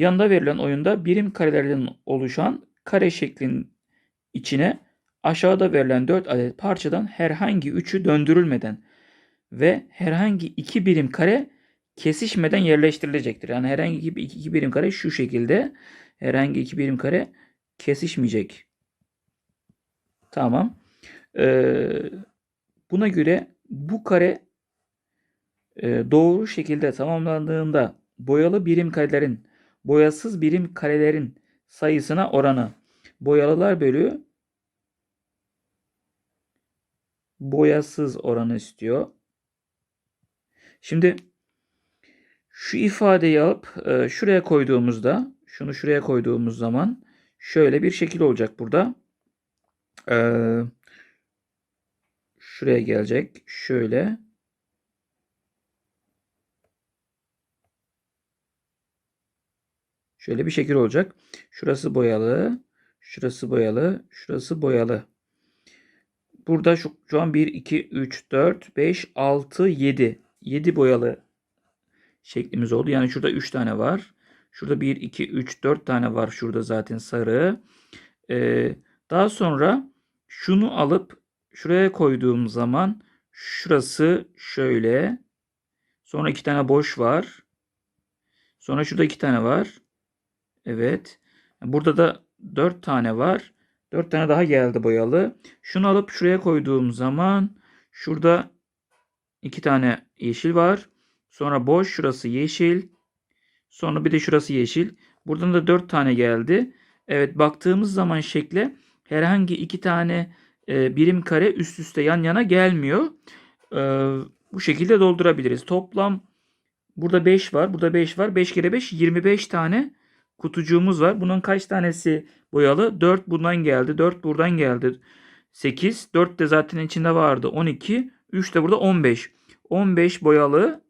Yanında verilen oyunda birim karelerden oluşan kare şeklin içine aşağıda verilen 4 adet parçadan herhangi üçü döndürülmeden ve herhangi iki birim kare kesişmeden yerleştirilecektir. Yani herhangi iki, iki birim kare şu şekilde herhangi iki birim kare kesişmeyecek. Tamam. Ee, buna göre bu kare e, doğru şekilde tamamlandığında boyalı birim karelerin boyasız birim karelerin sayısına oranı boyalılar bölü boyasız oranı istiyor. Şimdi şu ifadeyi alıp e, şuraya koyduğumuzda şunu şuraya koyduğumuz zaman şöyle bir şekil olacak burada. Ee, şuraya gelecek. Şöyle. Şöyle bir şekil olacak. Şurası boyalı. Şurası boyalı. Şurası boyalı. Burada şu, şu an 1, 2, 3, 4, 5, 6, 7. 7 boyalı şeklimiz oldu. Yani şurada 3 tane var. Şurada 1, 2, 3, 4 tane var. Şurada zaten sarı. Ee, daha sonra şunu alıp şuraya koyduğum zaman şurası şöyle. Sonra iki tane boş var. Sonra şurada iki tane var. Evet. Burada da dört tane var. Dört tane daha geldi boyalı. Şunu alıp şuraya koyduğum zaman şurada iki tane yeşil var. Sonra boş şurası yeşil. Sonra bir de şurası yeşil. Buradan da dört tane geldi. Evet baktığımız zaman şekle herhangi iki tane e, birim kare üst üste yan yana gelmiyor. E, bu şekilde doldurabiliriz. Toplam burada 5 var. Burada 5 var. 5 kere 5 25 tane kutucuğumuz var. Bunun kaç tanesi boyalı? 4 bundan geldi. 4 buradan geldi. 8. 4 de zaten içinde vardı. 12. 3 de burada 15. 15 boyalı.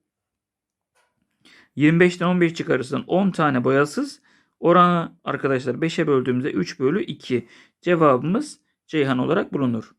25'ten 15 çıkarırsan 10 tane boyasız. Oranı arkadaşlar 5'e böldüğümüzde 3 bölü 2. Cevabımız Ceyhan olarak bulunur.